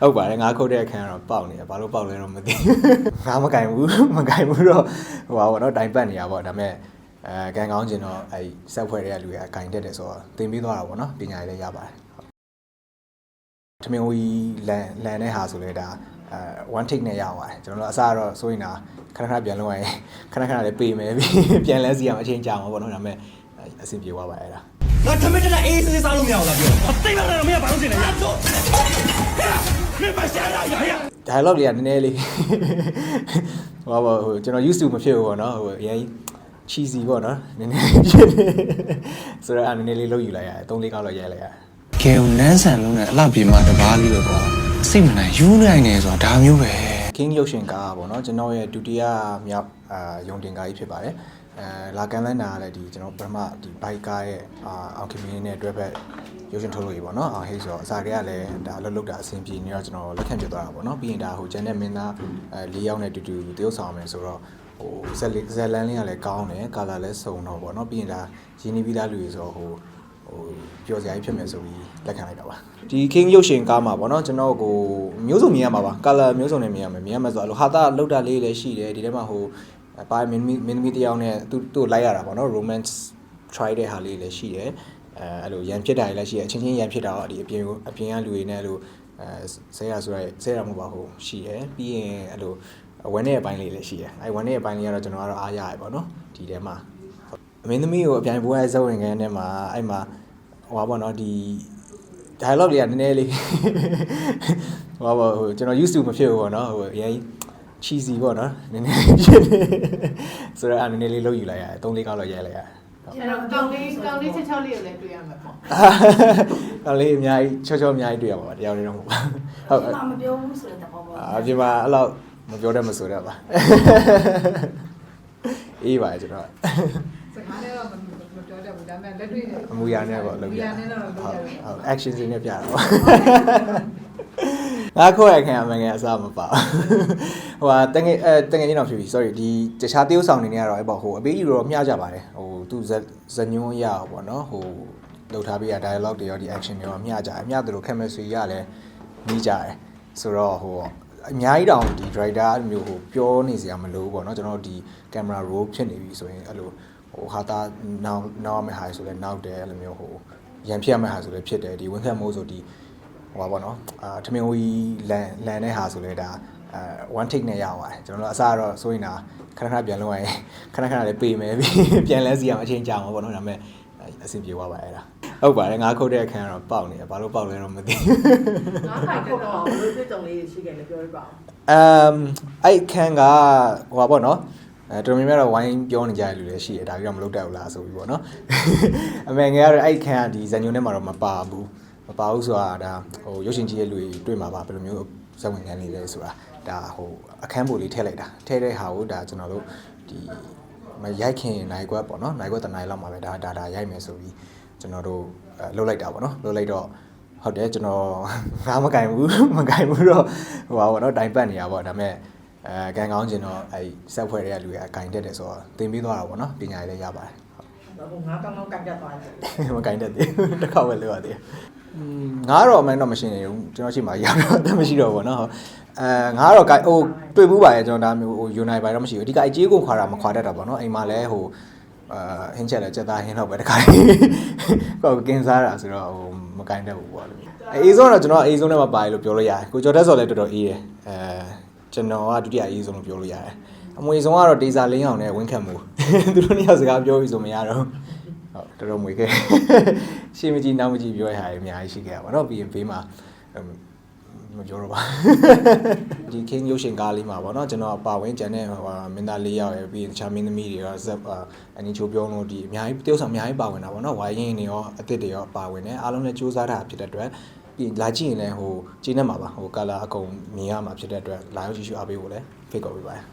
ဟုတ်ပါတယ်ငါခုတ်တဲ့အခန်းကတော့ပေါက်နေတယ်ဘာလို့ပေါက်လဲတော့မသိဘူးငါမကင်ဘူးမကင်ဘူးတော့ဟိုပါဘောနော်တိုင်ပတ်နေရပါတော့ဒါပေမဲ့အဲကန်ကောင်းကျင်တော့အဲဆက်ဖွဲ့တွေကလူတွေကကင်တက်တယ်ဆိုတော့သင်ပြီးသွားတာပေါ့နော်ပညာရေးလည်းရပါတယ်ထမင်းဝီလန်လန်တဲ့ဟာဆိုလဲဒါအဲ one take နဲ့ရပါတယ်ကျွန်တော်တို့အစားတော့ဆိုရင်ဒါခဏခဏပြန်လုံးရရင်ခဏခဏလေးပေးမယ်ပြီးပြန်လဲစီရမှာအချိန်ကြာမှာပေါ့နော်ဒါပေမဲ့အဆင်ပြေသွားပါရဲ့ဒါငါထမင်းတက်အေးစေးစားလို့မရဘူးလားပြောအသိမလားမင်းကဘာလို့တင်လဲ dialogue တွေကနည်းနည်းလေးဟိုပါဟိုကျွန်တော် used to မဖြစ်ဘူးပေါ့နော်ဟိုအရင် cheesy ပေါ့နော်နည်းနည်းဖြစ်နေဆိုတော့အဲ့နည်းနည်းလေးလုပ်ယူလိုက်ရတယ်၃၄ကောက်လောက်ရိုက်လိုက်ရတယ်ကဲနန်းဆန်လုံးနဲ့အလှပြေမှာတပားလေးပဲပေါ့စိတ်မနိုင်ယူနိုင်နေဆိုတာဒါမျိုးပဲ King ရုပ်ရှင်ကားပေါ့နော်ကျွန်တော်ရဲ့ဒုတိယမြောက်အာယုံတင်ကားကြီးဖြစ်ပါတယ် အဲလာကန်လန်းနာကလည်းဒီကျွန်တော်ပထမဒီဘိုက်ကားရဲ့အာအောင်ခင်မင်းနဲ့တွဲဖက်ရုပ်ရှင်ထုတ်လို့ရပေါ့နော်အောင်ဟိတ်ဆိုတော့အစားကလည်းဒါအလုပ်လုပ်တာအဆင်ပြေနေတော့ကျွန်တော်လက်ခံဖြစ်သွားတာပေါ့နော်ပြီးရင်ဒါဟိုဂျန်နဲ့မင်းသားအဲ၄ယောက်နဲ့တူတူတရုပ်ဆောင်မယ်ဆိုတော့ဟိုဇက်ဇက်လန်လေးကလည်းကောင်းတယ်ကာလာလည်းစုံတော့ပေါ့နော်ပြီးရင်ဒါရင်းနှီးပြီးသားလူတွေဆိုတော့ဟိုဟိုပျော်စရာကြီးဖြစ်မယ်ဆိုပြီးလက်ခံလိုက်တာပါဒီ king ရုပ်ရှင်ကားမှာပေါ့နော်ကျွန်တော်ကိုမျိုးစုံမြင်ရမှာပါ color မျိုးစုံနဲ့မြင်ရမယ်မြင်ရမယ်ဆိုတော့ဟာတာလောက်တာလေးလည်းရှိတယ်ဒီထဲမှာဟို ပါမင်းမင်းမင်းသမီးတစ်ယောက်နဲ့သူ့သူ့လိုက်ရတာပေါ့နော် romance try တဲ့ဟာလေးလည်းရှိတယ်အဲအဲ့လိုရန်ဖြစ်တာတွေလည်းရှိတယ်အချင်းချင်းရန်ဖြစ်တာတော့ဒီအပြင်ကိုအပြင်ကလူတွေနဲ့အဲ့လိုအဲဆဲရဆိုရဲဆဲရမှုပါဟိုရှိတယ်ပြီးရင်အဲ့လိုဝန်းတဲ့အပိုင်းလေးလည်းရှိတယ်အဲဝန်းတဲ့အပိုင်းလေးကတော့ကျွန်တော်ကတော့အားရရပေါ့နော်ဒီထဲမှာအမင်းသမီးကိုအပြိုင်ပွဲဇက်ဝင်ခန်းထဲမှာအဲ့မှာဟိုပါပေါ့နော်ဒီ dialogue တွေကနည်းနည်းလေးဟိုပါပေါ့ဟိုကျွန်တော် used to မဖြစ်ဘူးပေါ့နော်ဟိုအရင် cheesy ပေါ့နော်နည်းနည်းဖြစ်နေဆိုတော့အဲ့နည်းနည်းလေးလုပ်ယူလိုက်ရတယ်၃၄ကောက်လောက်ရိုက်လိုက်ရတယ်အဲ့တော့ကောင်းလေးကောင်းလေးချက်ချောက်လေးကိုလည်းတွေ့ရမှာပေါ့ကောက်လေးအများကြီးချောချောအများကြီးတွေ့ရပါပါတရားလေးတော့မဟုတ်ပါဟုတ်ဒီမှာမပြောဘူးဆိုတဲ့သဘောပေါ့အပြင်မှာအဲ့လောက်မပြောတတ်မဆိုတတ်ပါအေးပါကျွန်တော်စကားလည်းတော့မပြောတတ်ဘူးဒါပေမဲ့လက်တွေ့နဲ့အမူအရာနဲ့ပေါ့လုပ်အမူပြအရာနဲ့တော့လုပ်ဟုတ်ရတယ်ဟုတ် action scene နဲ့ပြတာပေါ့ ငါခေါ်ရခင်အမှန်ကန်အစားမပါဟိုဟာတငယ်အဲတငယ်ချင်းတော့ဖြစ်ပြီ sorry ဒီတခြားတရုပ်ဆောင်နေနေရတော့အဲ့ပေါ့ဟိုအပေးယူတော့မျှကြပါတယ်ဟိုသူဇဇညွန်းရအောင်ပေါ့နော်ဟိုလှုပ်ထားပြီးရ dialogue တွေရောဒီ action တွေရောမျှကြတယ်မျှတယ်လို့ chemistry ရလည်းနီးကြတယ်ဆိုတော့ဟိုအများကြီးတောင်ဒီ driver အဲ့လိုမျိုးဟိုပြောနေစရာမလိုဘူးပေါ့နော်ကျွန်တော်ဒီ camera roll ဖြစ်နေပြီဆိုရင်အဲ့လိုဟိုဟာတာနောက်နောက်မဲ့ဟာဆိုလဲနောက်တယ်အဲ့လိုမျိုးဟိုရန်ဖြစ်ရမဲ့ဟာဆိုလဲဖြစ်တယ်ဒီဝင်ခတ်မိုးဆိုဒီ ဟိုပါပေါ့နော်အာထမင်းဝီလန်လန်တဲ့ဟာဆိုလဲဒါအဲ one take နဲ့ရပါတယ်ကျွန်တော်တို့အစားတော့ဆိုရင်ဒါခဏခဏပြန်လုံးရရင်ခဏခဏလေးပေးမယ်ပြီးပြန်လဲစီရမှာအချိန်ကြာမှာပေါ့နော်ဒါပေမဲ့အဆင်ပြေသွားပါရဲ့ဒါဟုတ်ပါတယ်ငါခုတ်တဲ့အခန်းကတော့ပေါက်နေတယ်ဘာလို့ပေါက်လဲတော့မသိဘူးငါးခါခုတ်တော့ဘယ်လိုတွေ့ကြုံလေးရှိခဲ့လဲပြောပြပါဦးအမ်အဲ့ခန်းကဟိုပါပေါ့နော်အဲတော်တော်များများတော့ဝိုင်းပြောနေကြတဲ့လူတွေရှိတယ်ဒါကြီးတော့မလုပ်တတ်ဘူးလားဆိုပြီးပေါ့နော်အမေငယ်ကတော့အဲ့ခန်းကဒီဇန်ညွန်းထဲမှာတော့မပါဘူး မပါဘူးဆိုတာဒါဟိုရုပ်ရှင်ကြီးရဲ့လူတွေတွေ့မှာပါဘယ်လိုမျိုးဇက်ဝင်ခံနေလဲဆိုတာဒါဟိုအခန်းပိုလေးထည့်လိုက်တာထည့်တဲ့ဟာကိုဒါကျွန်တော်တို့ဒီမရိုက်ခင်နိုင်ခွက်ပေါ့နော်နိုင်ခွက်တနိုင်လောက်မှာပဲဒါဒါဒါရိုက်မယ်ဆိုပြီးကျွန်တော်တို့လှုပ်လိုက်တာပေါ့နော်လှုပ်လိုက်တော့ဟုတ်တယ်ကျွန်တော်ငါမကင်ဘူးမကင်ဘူးတော့ဟိုပါပေါ့နော်တိုင်ပတ်နေတာပေါ့ဒါပေမဲ့အဲကံကောင်းခြင်းတော့အဲဆက်ဖွဲ့တွေကလူတွေကကင်တက်တယ်ဆိုတော့သင်ပြီးသွားတာပေါ့နော်ပညာရည်လည်းရပါတယ်ဟုတ်ငါးတောင်းတော့ကင်တက်သွားတယ်မကင်တက်သေးဘူးတစ်ခါပဲလောက်ရသေးတယ် ငါတော့အမှန်တော့မရှိနေဘူးကျွန်တော်ရှိမှရတော့မရှိတော့ဘောနော်ဟုတ်အဲငါတော့ဟိုတွေ့ဘူးပါရဲ့ကျွန်တော်ဒါမျိုးဟို Unite ပါတော့မရှိဘူးအဓိကအကြီးကိုခွာတာမခွာတတ်တာပေါ့နော်အိမ်မှာလည်းဟိုအာဟင်းချက်လည်းကြက်သားဟင်းတော့ပဲတခါကြီးကိုကင်းစားတာဆိုတော့ဟိုမကိုင်းတတ်ဘူးပေါ့လေအေးဆုံးတော့ကျွန်တော်အေးဆုံးနဲ့မပါရလို့ပြောလို့ရတယ်ကိုကျော်တက်စော်လည်းတော်တော်အေးတယ်အဲကျွန်တော်ကဒုတိယအေးဆုံးလို့ပြောလို့ရတယ်အမွေဆုံးကတော့ဒေစာလင်းအောင်နဲ့ဝင်းခတ်မှုသူတို့နှစ်ယောက်စကားပြောပြီးဆိုမရတော့ တော်တော်မွေခဲ့ရှေ့မကြည့်နောက်မကြည့်ပြောရတာအများကြီးရှိခဲ့တာပေါ့နော်ပြီးရင်ဘေးမှာမပြောတော့ပါဒီ King ရုပ်ရှင်ကားလေးမှာပေါ့နော်ကျွန်တော်ပါဝင်ကျန်တဲ့မင်းသား၄ယောက်ရယ်ပြီးရင်တခြားမင်းသမီးတွေရောဇက်အနီချိုပြောလို့ဒီအများကြီးတယောက်ဆောင်အများကြီးပါဝင်တာပေါ့နော်ဝိုင်းရင်တွေရောအစ်စ်တွေရောပါဝင်တယ်အားလုံးလည်းစူးစမ်းတာဖြစ်တဲ့အတွက်ပြီးလာကြည့်ရင်လည်းဟိုကျင်းနေမှာပါဟိုကာလာအကုန်မြင်ရမှာဖြစ်တဲ့အတွက်လာရောက်ကြည့်ရှုအားပေးဖို့လည်းဖိတ်ခေါ်ပေးပါတယ်